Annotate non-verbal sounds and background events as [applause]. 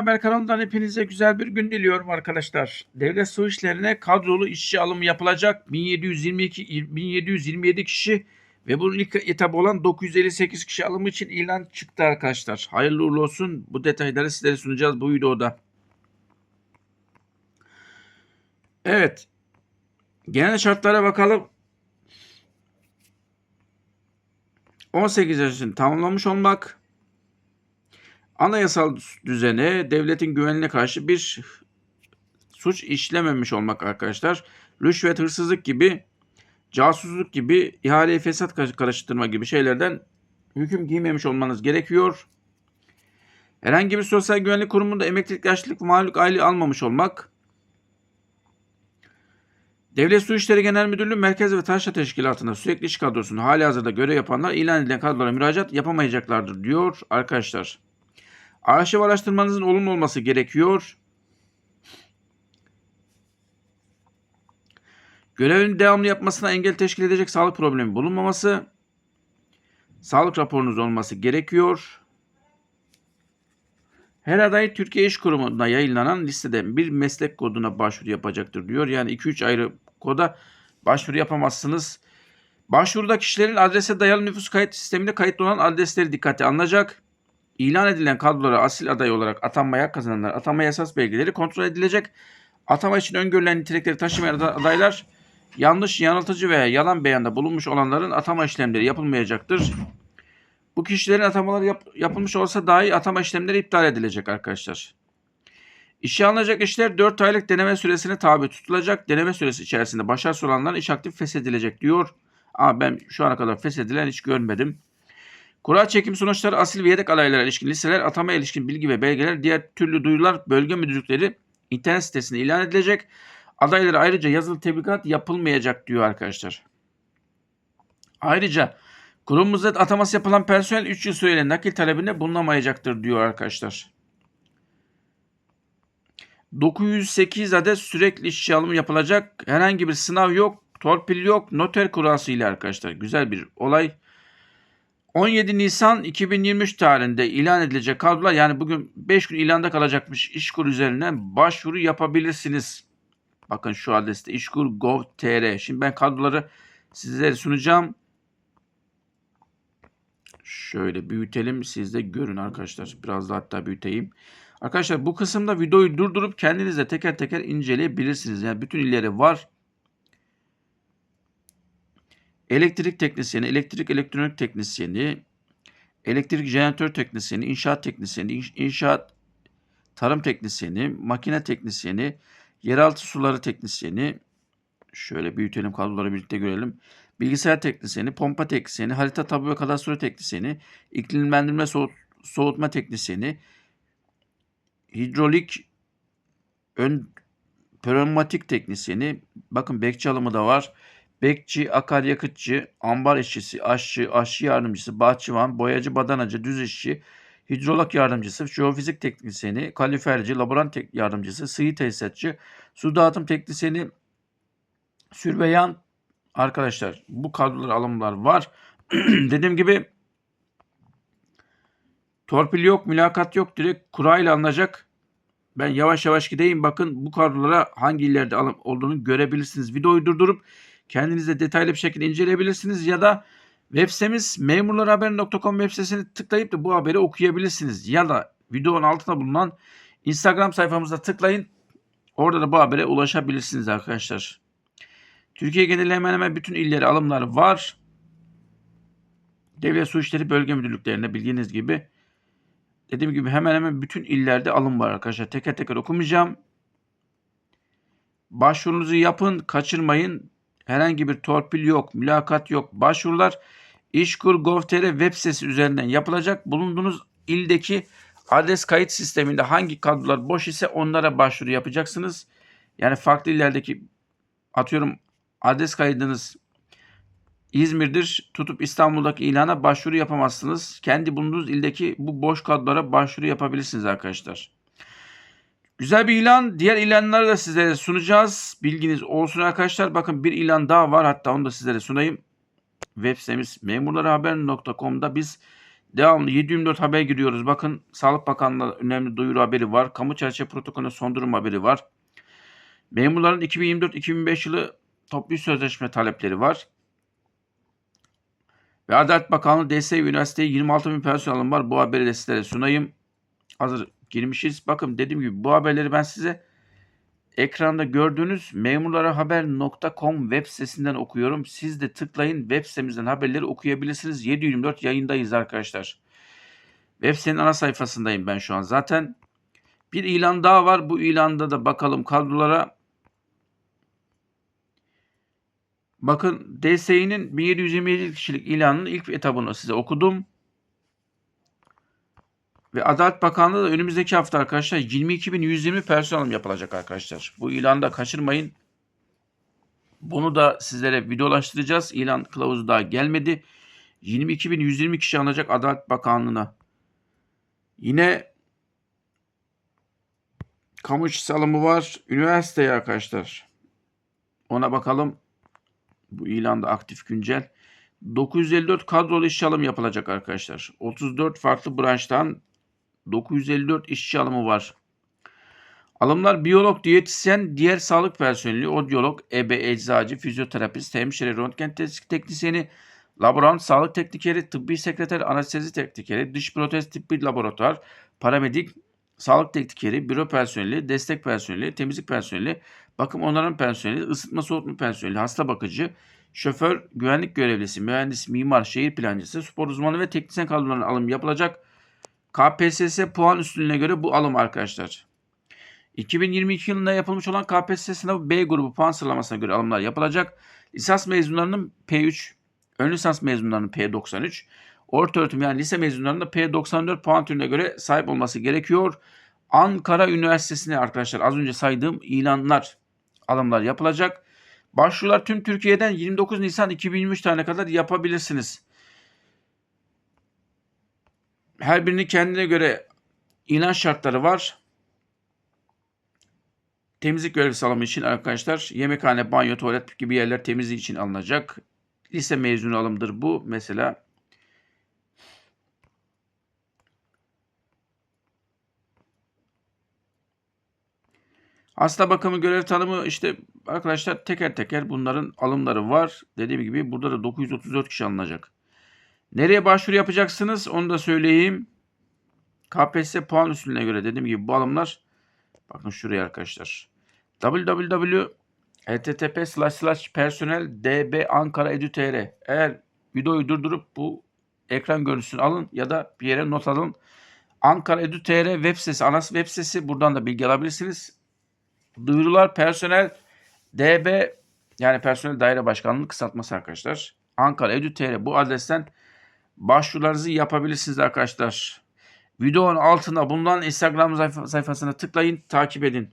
Haber kanalından hepinize güzel bir gün diliyorum arkadaşlar. Devlet su işlerine kadrolu işçi alımı yapılacak. 1722 1727 kişi ve bunun ilk etabı olan 958 kişi alımı için ilan çıktı arkadaşlar. Hayırlı uğurlu olsun. Bu detayları sizlere sunacağız bu videoda. Evet. Genel şartlara bakalım. 18 yaşını tamamlamış olmak, anayasal düzene, devletin güvenliğine karşı bir suç işlememiş olmak arkadaşlar. Rüşvet, hırsızlık gibi, casusluk gibi, ihale fesat karıştırma gibi şeylerden hüküm giymemiş olmanız gerekiyor. Herhangi bir sosyal güvenlik kurumunda emeklilik, yaşlılık, mağlup aylığı almamış olmak. Devlet Su İşleri Genel Müdürlüğü Merkez ve Taşra Teşkilatı'nda sürekli iş kadrosunda hali hazırda görev yapanlar ilan edilen kadrolara müracaat yapamayacaklardır diyor arkadaşlar. Arşiv araştırmanızın olumlu olması gerekiyor. Görevin devamlı yapmasına engel teşkil edecek sağlık problemi bulunmaması, sağlık raporunuz olması gerekiyor. Her aday Türkiye İş Kurumu'nda yayınlanan listeden bir meslek koduna başvuru yapacaktır diyor. Yani 2-3 ayrı koda başvuru yapamazsınız. Başvuruda kişilerin adrese dayalı nüfus kayıt sisteminde kayıtlı olan adresleri dikkate alınacak. İlan edilen kadrolara asil aday olarak atanmaya kazananlar atanma esas belgeleri kontrol edilecek. Atama için öngörülen nitelikleri taşımayan adaylar yanlış, yanıltıcı veya yalan beyanda bulunmuş olanların atama işlemleri yapılmayacaktır. Bu kişilerin atamaları yap, yapılmış olsa dahi atama işlemleri iptal edilecek arkadaşlar. İşe alınacak işler 4 aylık deneme süresine tabi tutulacak. Deneme süresi içerisinde başarısız olanların iş aktif feshedilecek diyor. Ama ben şu ana kadar feshedilen hiç görmedim. Kura çekim sonuçları asil ve yedek adaylara ilişkin listeler, atama ilişkin bilgi ve belgeler, diğer türlü duyurular bölge müdürlükleri internet sitesinde ilan edilecek. Adaylara ayrıca yazılı tebligat yapılmayacak diyor arkadaşlar. Ayrıca kurumumuzda ataması yapılan personel 3 yıl süreyle nakil talebinde bulunamayacaktır diyor arkadaşlar. 908 adet sürekli işçi alımı yapılacak. Herhangi bir sınav yok, torpil yok, noter kurası ile arkadaşlar. Güzel bir olay. 17 Nisan 2023 tarihinde ilan edilecek kadrolar yani bugün 5 gün ilanda kalacakmış işkur üzerinden başvuru yapabilirsiniz. Bakın şu adreste işkur.gov.tr. Şimdi ben kadroları sizlere sunacağım. Şöyle büyütelim siz de görün arkadaşlar. Biraz daha hatta büyüteyim. Arkadaşlar bu kısımda videoyu durdurup kendiniz de teker teker inceleyebilirsiniz. Yani bütün illeri var. Elektrik teknisyeni, elektrik elektronik teknisyeni, elektrik jeneratör teknisyeni, inşaat teknisyeni, inşaat tarım teknisyeni, makine teknisyeni, yeraltı suları teknisyeni, şöyle büyütelim kadroları birlikte görelim. Bilgisayar teknisyeni, pompa teknisyeni, harita tabu ve kadastro teknisyeni, iklimlendirme soğut, soğutma teknisyeni, hidrolik ön pneumatik teknisyeni, bakın bekçi alımı da var. Bekçi, akaryakıtçı, ambar işçisi, aşçı, aşçı yardımcısı, bahçıvan, boyacı, badanacı, düz işçi, hidrolog yardımcısı, jeofizik teknisyeni, kaliferci, laborant yardımcısı, sıvı tesisatçı, su dağıtım teknisyeni, sürveyan arkadaşlar bu kadrolar alımlar var. [clears throat] Dediğim gibi torpil yok, mülakat yok. Direkt kurayla alınacak. Ben yavaş yavaş gideyim. Bakın bu kadrolara hangi illerde alım olduğunu görebilirsiniz. Videoyu durdurup kendiniz de detaylı bir şekilde inceleyebilirsiniz ya da web sitemiz memurlarhaber.com web sitesini tıklayıp da bu haberi okuyabilirsiniz. Ya da videonun altında bulunan Instagram sayfamıza tıklayın. Orada da bu habere ulaşabilirsiniz arkadaşlar. Türkiye genelinde hemen hemen bütün illeri alımları var. Devlet Su İşleri Bölge Müdürlüklerinde bildiğiniz gibi dediğim gibi hemen hemen bütün illerde alım var arkadaşlar. Teker teker okumayacağım. Başvurunuzu yapın, kaçırmayın. Herhangi bir torpil yok, mülakat yok. Başvurular İşkur.gov.tr web sitesi üzerinden yapılacak. Bulunduğunuz ildeki adres kayıt sisteminde hangi kadrolar boş ise onlara başvuru yapacaksınız. Yani farklı illerdeki atıyorum adres kaydınız İzmir'dir. Tutup İstanbul'daki ilana başvuru yapamazsınız. Kendi bulunduğunuz ildeki bu boş kadrolara başvuru yapabilirsiniz arkadaşlar. Güzel bir ilan. Diğer ilanları da sizlere sunacağız. Bilginiz olsun arkadaşlar. Bakın bir ilan daha var. Hatta onu da sizlere sunayım. Web sitemiz memurlarhaber.com'da biz Devamlı 724 haber giriyoruz. Bakın Sağlık Bakanlığı önemli duyuru haberi var. Kamu çerçeve protokolüne son durum haberi var. Memurların 2024-2025 yılı toplu sözleşme talepleri var. Ve Adalet Bakanlığı DS Üniversiteye 26 bin personel var. Bu haberi de sizlere sunayım. Hazır girmişiz. Bakın dediğim gibi bu haberleri ben size ekranda gördüğünüz memurlarahaber.com web sitesinden okuyorum. Siz de tıklayın web sitemizden haberleri okuyabilirsiniz. 724 yayındayız arkadaşlar. Web sitenin ana sayfasındayım ben şu an. Zaten bir ilan daha var. Bu ilanda da bakalım kadrolara. Bakın DSİ'nin 1727 kişilik ilanının ilk etabını size okudum. Ve Adalet Bakanlığı da önümüzdeki hafta arkadaşlar 22.120 personel alım yapılacak arkadaşlar. Bu ilanı da kaçırmayın. Bunu da sizlere videolaştıracağız. İlan kılavuzu daha gelmedi. 22.120 kişi alınacak Adalet Bakanlığı'na. Yine kamu işçisi alımı var. Üniversiteye arkadaşlar. Ona bakalım. Bu ilanda aktif güncel. 954 kadrolu işçi alımı yapılacak arkadaşlar. 34 farklı branştan 954 işçi alımı var. Alımlar biyolog, diyetisyen, diğer sağlık personeli, odyolog, ebe, eczacı, fizyoterapist, hemşire, röntgen teknisyeni, laborant, sağlık teknikeri, tıbbi sekreter, anestezi teknikeri, dış protez tıbbi laboratuvar, paramedik, sağlık teknikeri, büro personeli, destek personeli, temizlik personeli, bakım onarım personeli, ısıtma soğutma personeli, hasta bakıcı, şoför, güvenlik görevlisi, mühendis, mimar, şehir plancısı, spor uzmanı ve teknisyen kadrolarının alım yapılacak. KPSS puan üstünlüğüne göre bu alım arkadaşlar. 2022 yılında yapılmış olan KPSS sınavı B grubu puan sıralamasına göre alımlar yapılacak. Lisans mezunlarının P3, ön lisans mezunlarının P93, orta öğretim yani lise mezunlarının da P94 puan türüne göre sahip olması gerekiyor. Ankara Üniversitesi'ne arkadaşlar az önce saydığım ilanlar, alımlar yapılacak. Başvurular tüm Türkiye'den 29 Nisan 2023 tane kadar yapabilirsiniz. Her birinin kendine göre ilan şartları var. Temizlik görevlisi alımı için arkadaşlar yemekhane, banyo, tuvalet gibi yerler temizliği için alınacak. Lise mezunu alımdır bu. Mesela Hasta bakımı görev tanımı işte arkadaşlar teker teker bunların alımları var. Dediğim gibi burada da 934 kişi alınacak. Nereye başvuru yapacaksınız onu da söyleyeyim. KPSS puan üstüne göre dediğim gibi bu alımlar bakın şuraya arkadaşlar. www http slash slash personel db ankara edu.tr eğer videoyu durdurup bu ekran görüntüsünü alın ya da bir yere not alın. Ankara edu.tr web sitesi, ana web sitesi buradan da bilgi alabilirsiniz. Duyurular personel DB yani personel daire başkanlığı kısaltması arkadaşlar. Ankara edu.tr bu adresten başvurularınızı yapabilirsiniz arkadaşlar. Videonun altına bulunan Instagram sayfasına tıklayın, takip edin.